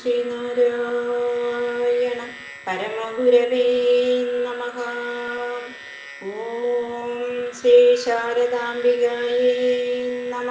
ശ്രീനാരായണ പരമഗുരവേ നമ. ഓം ശ്രീ ശാരദാംബികായേ നമ.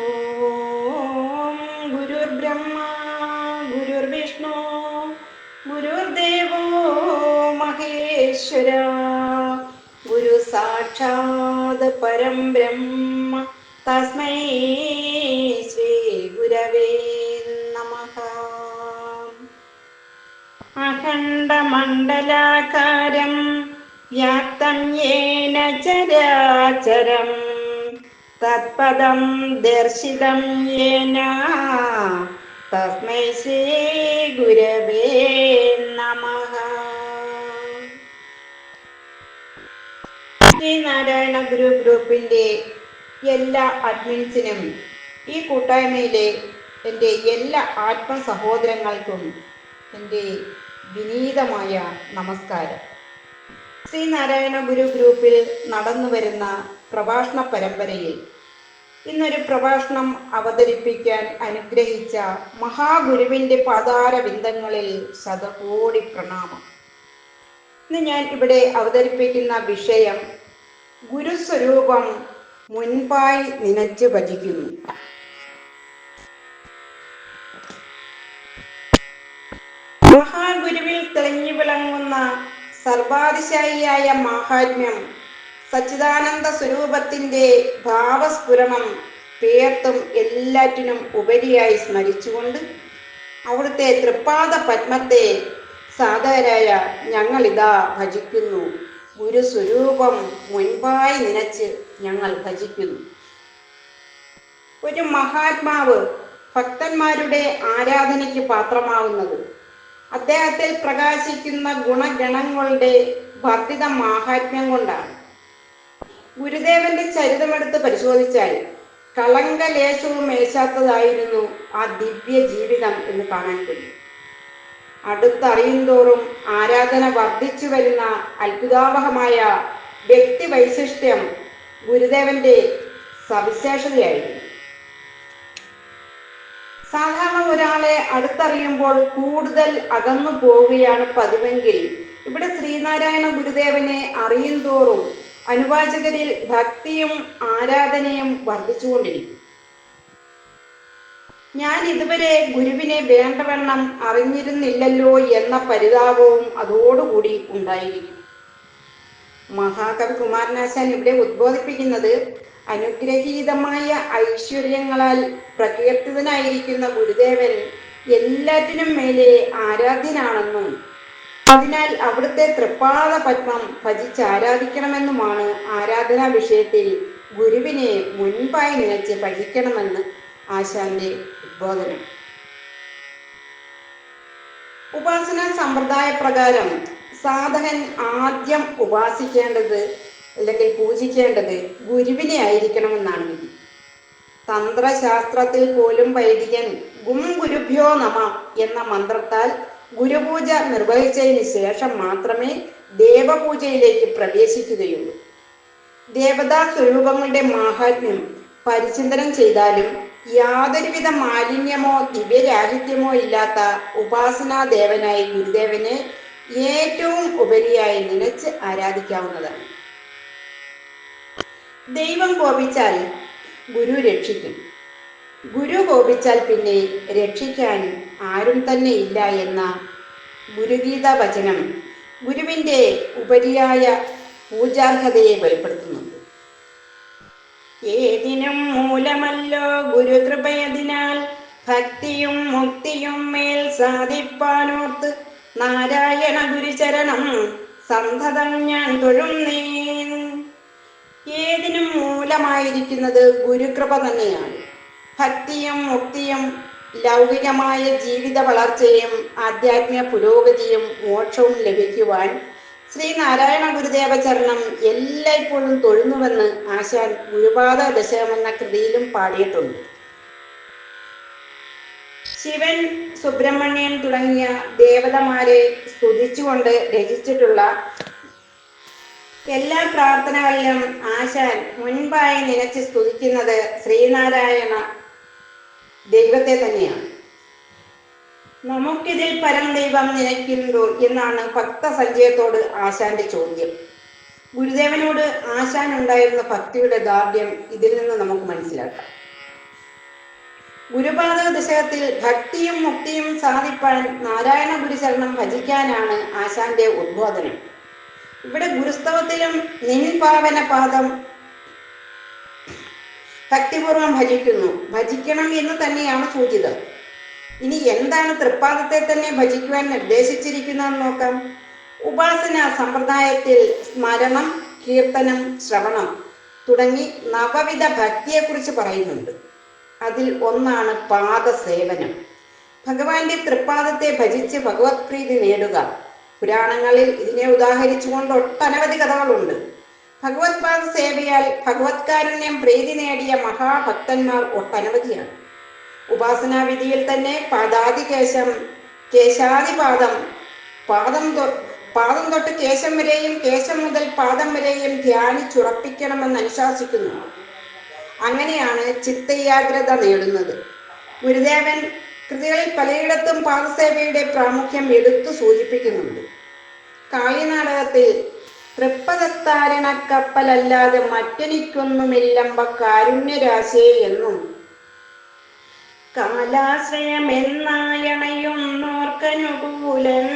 ഓം ഗുരുർബ്രഹ്മ ഗുരുർവിഷ്ണു ഗുരുർദേവോ മഹേശ്വര. ഗുരു സാക്ഷാത് പരം ബ്രഹ്മ തസ്മൈ ഗുരവേ നമഃ. അഖണ്ഡമണ്ഡലാകാരം വ്യാപ്തം യേന ചരാചരം. തത്പദം ദർശിതം യേന. തസ്മൈ ശ്രീ ഗുരവേ നമ. ശ്രീനാരായണ ഗുരു ഗ്രൂപ്പിന്റെ എല്ലാ അഡ്മിൻസിനും ഈ കൂട്ടായ്മയിലെ എന്റെ എല്ലാ ആത്മസഹോദരങ്ങൾക്കും എന്റെ വിനീതമായ നമസ്കാരം. ശ്രീനാരായണ ഗുരു ഗ്രൂപ്പിൽ നടന്നു വരുന്ന പ്രഭാഷണ പരമ്പരയിൽ ഇന്നൊരു പ്രഭാഷണം അവതരിപ്പിക്കാൻ അനുഗ്രഹിച്ച മഹാഗുരുവിന്റെ പതാര ബിന്ദങ്ങളിൽ ശതകോടി പ്രണാമം. ഇന്ന് ഞാൻ ഇവിടെ അവതരിപ്പിക്കുന്ന വിഷയം ഗുരുസ്വരൂപം മുൻപായി നനച്ച് ഭജിക്കുന്നു. മഹാഗുരുവിൽ തെളിഞ്ഞു വിളങ്ങുന്ന സർവാതിശായിയായ മാഹാത്മ്യം സച്ചിദാനന്ദ സ്വരൂപത്തിന്റെ ഭാവസ്ഫുരണം പേർത്തും എല്ലാറ്റിനും ഉപരിയായി സ്മരിച്ചുകൊണ്ട് അവിടുത്തെ തൃപ്പാദ പത്മത്തെ സാധാരായ ഞങ്ങളിതാ ഭജിക്കുന്നു. ഗുരുസ്വരൂപം മുൻപായി നനച്ച് ഞങ്ങൾ ഭജിക്കുന്നു. ഒരു മഹാത്മാവ് ഭക്തന്മാരുടെ ആരാധനയ്ക്ക് പാത്രമാവുന്നത് അദ്ദേഹത്തിൽ പ്രകാശിക്കുന്ന ഗുണഗണങ്ങളുടെ വർദ്ധിത മാഹാത്മ്യം കൊണ്ടാണ്. ഗുരുദേവന്റെ ചരിതമെടുത്ത് പരിശോധിച്ചാൽ കളങ്കലേശവും മേശാത്തതായിരുന്നു ആ ദിവ്യ ജീവിതം എന്ന് കാണാൻ കഴിയും. അടുത്തറിയുന്തോറും ആരാധന വർദ്ധിച്ചു വരുന്ന അത്ഭുതാവഹമായ വ്യക്തി വൈശിഷ്ട്യം ഗുരുദേവന്റെ സവിശേഷതയായിരുന്നു. സാധാരണ ഒരാളെ അടുത്തറിയുമ്പോൾ കൂടുതൽ അകന്നു പോവുകയാണ് പതിവെങ്കിൽ. ഇവിടെ ശ്രീനാരായണ ഗുരുദേവനെ അറിയും തോറും അനുവാചകരിൽ ഭക്തിയും ആരാധനയും വർദ്ധിച്ചുകൊണ്ടിരിക്കും. ഞാൻ ഇതുവരെ ഗുരുവിനെ വേണ്ടവണ്ണം അറിഞ്ഞിരുന്നില്ലല്ലോ എന്ന പരിതാപവും അതോടുകൂടി ഉണ്ടായിരിക്കും. മഹാകവി കുമാരനാശാൻ ഇവിടെ ഉദ്ബോധിപ്പിക്കുന്നത് അനുഗ്രഹീതമായ ഐശ്വര്യങ്ങളാൽ പ്രകീർത്തിതനായിരിക്കുന്ന ഗുരുദേവൻ എല്ലാറ്റിനും മേലെ ആരാധ്യനാണെന്നും അതിനാൽ അവിടുത്തെ തൃപ്പാദ പത്മം ഭജിച്ച് ആരാധിക്കണമെന്നുമാണ് ആരാധനാ വിഷയത്തിൽ ഗുരുവിനെ മുൻപായി നിലച്ച് ഭജിക്കണമെന്ന് ആശാന്റെ ഉദ്ബോധനം. ഉപാസന സമ്പ്രദായ പ്രകാരം സാധകൻ ആദ്യം ഉപാസിക്കേണ്ടത് അല്ലെങ്കിൽ പൂജിക്കേണ്ടത് ഗുരുവിനെ ആയിരിക്കണമെന്നാണ് വിധി. തന്ത്രശാസ്ത്രത്തിൽ പോലും വൈദികൻ ഗും ഗുരുഭ്യോ നമ എന്ന മന്ത്രത്താൽ ഗുരുപൂജ നിർവഹിച്ചതിന് ശേഷം മാത്രമേ ദേവപൂജയിലേക്ക് പ്രവേശിക്കുകയുള്ളൂ. ദേവതാ സ്വരൂപങ്ങളുടെ മാഹാത്മ്യം പരിചിന്തനം ചെയ്താലും യാതൊരുവിധ മാലിന്യമോ ദിവ്യരാഹിത്യമോ ഇല്ലാത്ത ഉപാസനാ ദേവനായി ഗുരുദേവനെ ഏറ്റവും ഉപരിയായി നിലച്ച് ആരാധിക്കാവുന്നതാണ്. ദൈവം കോപിച്ചാൽ ഗുരു രക്ഷിക്കും. ഗുരു കോപിച്ചാൽ പിന്നെ രക്ഷിക്കാൻ ആരും തന്നെ ഇല്ല എന്ന ഗുരുഗീത വചനം ഗുരുവിന്റെ ഉപരിയായ പൂജാർഹതയെ വെളിപ്പെടുത്തുന്നുണ്ട്. ഏതിനും മൂലമല്ലോ ഗുരു ഗുരുകൃപയതിനാൽ ഭക്തിയും മുക്തിയും മേൽ സാധിപ്പാനോർത്ത് നാരായണ ഗുരുചരണം സന്തതം ഞാൻ തൊഴുന്നേ ഏതിനും മൂലമായിരിക്കുന്നത് ഗുരുകൃപ തന്നെയാണ്. ഭക്തിയും മുക്തിയും ലൗകികമായ ജീവിത വളർച്ചയും ആധ്യാത്മിക പുരോഗതിയും മോക്ഷവും ലഭിക്കുവാൻ ശ്രീനാരായണ ഗുരുദേവ ചരണം എല്ലായ്പ്പോഴും തൊഴുന്നുവെന്ന് ആശാൻ ഗുരുപാദ ദശകം എന്ന കൃതിയിലും പാടിയിട്ടുണ്ട്. ശിവൻ സുബ്രഹ്മണ്യൻ തുടങ്ങിയ ദേവതമാരെ സ്തുതിച്ചുകൊണ്ട് രചിച്ചിട്ടുള്ള എല്ലാ പ്രാർത്ഥനകളിലും ആശാൻ മുൻപായി നിലച്ച് സ്തുതിക്കുന്നത് ശ്രീനാരായണ ദൈവത്തെ തന്നെയാണ്. നമുക്കിതിൽ പരം ദൈവം നിലയ്ക്കുന്നുണ്ടോ എന്നാണ് ഭക്തസഞ്ചയത്തോട് ആശാന്റെ ചോദ്യം. ഗുരുദേവനോട് ആശാൻ ഉണ്ടായിരുന്ന ഭക്തിയുടെ ദാർഢ്യം ഇതിൽ നിന്ന് നമുക്ക് മനസ്സിലാക്കാം. ഗുരുപാദ ദശകത്തിൽ ഭക്തിയും മുക്തിയും സാധിപ്പാൻ നാരായണ ഗുരുചരണം ഭജിക്കാനാണ് ആശാന്റെ ഉദ്ബോധനം. ഇവിടെ ഗുരുസ്തവത്തിലും നിൻ പാവന പാദം ഭക്തിപൂർവം ഭജിക്കുന്നു. ഭജിക്കണം എന്ന് തന്നെയാണ് സൂചിതം. ഇനി എന്താണ് തൃപ്പാദത്തെ തന്നെ ഭജിക്കുവാൻ നിർദ്ദേശിച്ചിരിക്കുന്നതെന്ന് നോക്കാം. ഉപാസന സമ്പ്രദായത്തിൽ സ്മരണം കീർത്തനം ശ്രവണം തുടങ്ങി നവവിധ ഭക്തിയെക്കുറിച്ച് പറയുന്നുണ്ട്. അതിൽ ഒന്നാണ് പാദസേവനം. ഭഗവാന്റെ തൃപ്പാദത്തെ ഭജിച്ച് ഭഗവത് പ്രീതി നേടുക. പുരാണങ്ങളിൽ ഇതിനെ ഉദാഹരിച്ചുകൊണ്ട് ഒട്ടനവധി കഥകളുണ്ട്. ഭഗവത്പാദ സേവയാൽ ഭഗവത് കാരുണ്യം പ്രീതി നേടിയ മഹാഭക്തന്മാർ ഒട്ടനവധിയാണ്. ഉപാസനാ വിധിയിൽ തന്നെ പാദാതികേശം കേശാദിപാദം പാദം പാദം തൊട്ട് കേശം വരെയും കേശം മുതൽ പാദം വരെയും ധ്യാനിച്ചുറപ്പിക്കണമെന്ന് അനുശാസിക്കുന്നു. അങ്ങനെയാണ് ചിത്തയാഗ്രത നേടുന്നത്. ഗുരുദേവൻ കൃതികളിൽ പലയിടത്തും പാദസേവയുടെ പ്രാമുഖ്യം എടുത്തു സൂചിപ്പിക്കുന്നുണ്ട്. കാളിനാടകത്തിൽ തൃപ്പതത്താരണക്കപ്പലല്ലാതെ മറ്റെനിക്കൊന്നുമില്ലമ്പ കാരുണ്യരാശേ എന്നും. കാലാശ്രയമെന്നായണയുന്നോർക്കനുകൂലൻ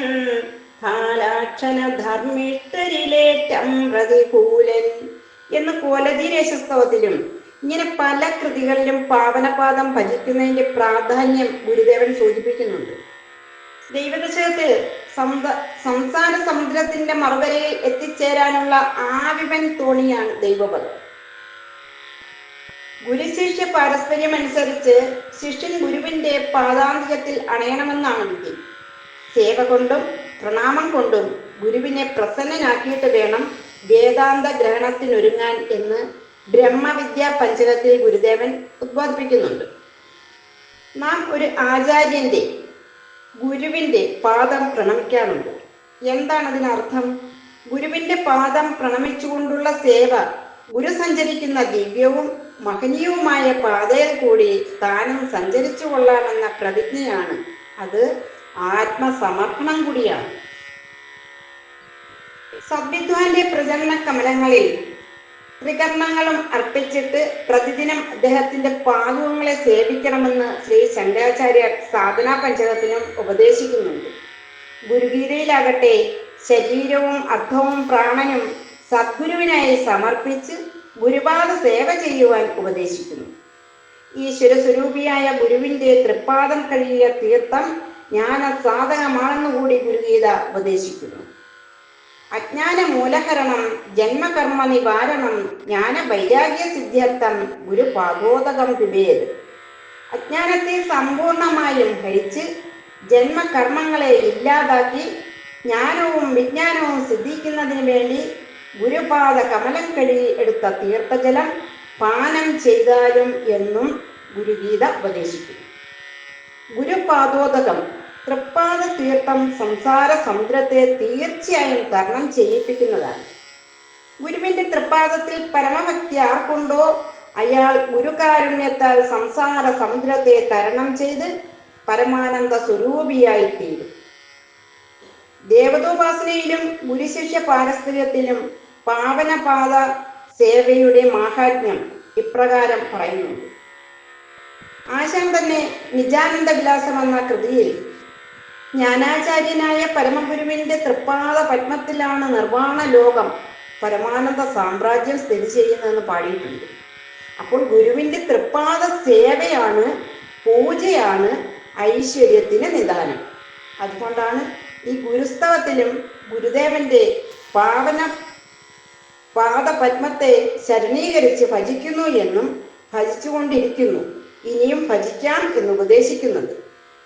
കാലാക്ഷന ധർമ്മിഷ്ഠരിലേറ്റം പ്രതികൂലൻ എന്ന് കോലധീരേശസ്തവത്തിലും ഇങ്ങനെ പല കൃതികളിലും പാവനപാദം ഭജിക്കുന്നതിന്റെ പ്രാധാന്യം ഗുരുദേവൻ സൂചിപ്പിക്കുന്നുണ്ട്. ദൈവദശകത്തിൽ സംസാര സമുദ്രത്തിന്റെ മറുകരയിൽ എത്തിച്ചേരാനുള്ള ആവിവൻ തോണിയാണ് ദൈവപദം. ഗുരുശിഷ്യ പാരസ്പര്യം അനുസരിച്ച് ശിഷ്യൻ ഗുരുവിന്റെ പാദാന്തികത്തിൽ അണയണമെന്നാണ് വിധി. സേവ കൊണ്ടും പ്രണാമം കൊണ്ടും ഗുരുവിനെ പ്രസന്നനാക്കിയിട്ട് വേണം വേദാന്ത ഗ്രഹണത്തിനൊരുങ്ങാൻ എന്ന് ബ്രഹ്മവിദ്യാ പഞ്ചകത്തിൽ ഗുരുദേവൻ ഉദ്ബോധിപ്പിക്കുന്നുണ്ട്. നാം ഒരു ആചാര്യന്റെ ഗുരുവിന്റെ പാദം പ്രണമിക്കാറുണ്ട്. എന്താണ് അതിനർത്ഥം ഗുരുവിന്റെ പാദം പ്രണമിച്ചുകൊണ്ടുള്ള സേവ ഗുരു സഞ്ചരിക്കുന്ന ദിവ്യവും മഹനീയവുമായ പാതയിൽ കൂടി താനും സഞ്ചരിച്ചു കൊള്ളാമെന്ന പ്രതിജ്ഞയാണ് അത് ആത്മസമർപ്പണം കൂടിയാണ്. സദ്വിദ്വാന്റെ പ്രചരണ കമലങ്ങളിൽ ത്രികർണങ്ങളും അർപ്പിച്ചിട്ട് പ്രതിദിനം അദ്ദേഹത്തിന്റെ പാദങ്ങളെ സേവിക്കണമെന്ന് ശ്രീ ശങ്കരാചാര്യർ സാധനാ പഞ്ചകത്തിനും ഉപദേശിക്കുന്നുണ്ട്. ഗുരുഗീതയിലാകട്ടെ ശരീരവും അർത്ഥവും പ്രാണനും സദ്ഗുരുവിനായി സമർപ്പിച്ച് ഗുരുപാദ സേവ ചെയ്യുവാൻ ഉപദേശിക്കുന്നു. ഈശ്വര സ്വരൂപിയായ ഗുരുവിന്റെ തൃപ്പാദം കഴിയ തീർത്ഥം ജ്ഞാന സാധകമാണെന്നുകൂടി ഗുരുഗീത ഉപദേശിക്കുന്നു. അജ്ഞാന മൂലഹരണം ജന്മകർമ്മ നിവാരണം ജ്ഞാന വൈരാഗ്യ സിദ്ധ്യർത്ഥം ഗുരുപാദോദകം പിബേത് അജ്ഞാനത്തെ സമ്പൂർണമായും ഹരിച്ച് ജന്മകർമ്മങ്ങളെ ഇല്ലാതാക്കി ജ്ഞാനവും വിജ്ഞാനവും സിദ്ധിക്കുന്നതിന് വേണ്ടി ഗുരുപാദ കമലം കഴി എടുത്ത തീർത്ഥജലം പാനം ചെയ്താലും എന്നും ഗുരുഗീത ഉപദേശിക്കും ഗുരുപാദോദകം തൃപ്പാദ തീർത്ഥം സംസാര സമുദ്രത്തെ തീർച്ചയായും തരണം ചെയ്യിപ്പിക്കുന്നതാണ്. ഗുരുവിന്റെ തൃപ്പാദത്തിൽ പരമഭക്തി ആർക്കുണ്ടോ അയാൾ ഗുരുകാരുണ്യത്താൽ സംസാര സമുദ്രത്തെ തരണം ചെയ്ത് പരമാനന്ദ സ്വരൂപിയായി തീരും. ദേവതോപാസനയിലും ഗുരുശിഷ്യ പാരസ്പര്യത്തിലും പാവനപാത സേവയുടെ മാഹാത്മ്യം ഇപ്രകാരം പറയുന്നുണ്ട്. ആശാൻ തന്നെ നിജാനന്ദ വിലാസം എന്ന കൃതിയിൽ ജ്ഞാനാചാര്യനായ പരമഗുരുവിന്റെ തൃപ്പാദ പത്മത്തിലാണ് നിർവാണ ലോകം പരമാനന്ദ സാമ്രാജ്യം സ്ഥിതി ചെയ്യുന്നതെന്ന് പാടിയിട്ടുണ്ട്. അപ്പോൾ ഗുരുവിന്റെ തൃപ്പാദ സേവയാണ് പൂജയാണ് ഐശ്വര്യത്തിന് നിദാനം. അതുകൊണ്ടാണ് ഈ ഗുരുസ്തവത്തിലും ഗുരുദേവന്റെ പാവന പാദപത്മത്തെ ശരണീകരിച്ച് ഭജിക്കുന്നു എന്നും ഭജിച്ചുകൊണ്ടിരിക്കുന്നു. ഇനിയും ഭജിക്കാം എന്ന് ഉപദേശിക്കുന്നുണ്ട്.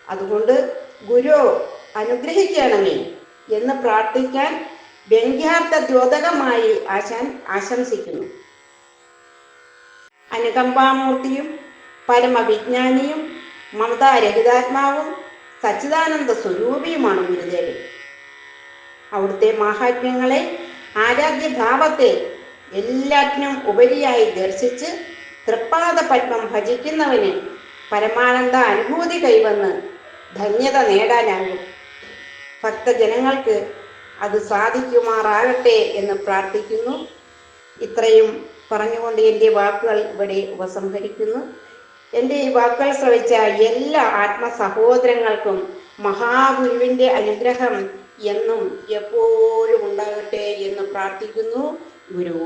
അതുകൊണ്ട് ഗുരു അനുഗ്രഹിക്കണമേ എന്ന് പ്രാർത്ഥിക്കാൻ വ്യംഗ്യാർത്ഥ ദ്യോതകമായി ആശാൻ ആശംസിക്കുന്നു. അനുകമ്പാമൂർത്തിയും പരമവിജ്ഞാനിയും മമതാരഹിതാത്മാവും സച്ചിദാനന്ദ സ്വരൂപിയുമാണ് ഗുരുദേവൻ. അവിടുത്തെ മാഹാത്മ്യങ്ങളെ ആരാധ്യഭാവത്തെ എല്ലാറ്റിനും ഉപരിയായി ദർശിച്ച് തൃപ്പാദ പത്മം ഭജിക്കുന്നവന് പരമാനന്ദ അനുഭൂതി കൈവന്ന് ധന്യത നേടാനാകും ഭക്തജനങ്ങൾക്ക് അത് സാധിക്കുമാറാകട്ടെ എന്ന് പ്രാർത്ഥിക്കുന്നു. ഇത്രയും പറഞ്ഞുകൊണ്ട് എന്റെ വാക്കുകൾ ഇവിടെ ഉപസംഹരിക്കുന്നു. എന്റെ ഈ വാക്കുകൾ ശ്രവിച്ച എല്ലാ ആത്മസഹോദരങ്ങൾക്കും മഹാഗുരുവിന്റെ അനുഗ്രഹം എന്നും എപ്പോഴും ഉണ്ടാകട്ടെ എന്ന് പ്രാർത്ഥിക്കുന്നു. ഗുരു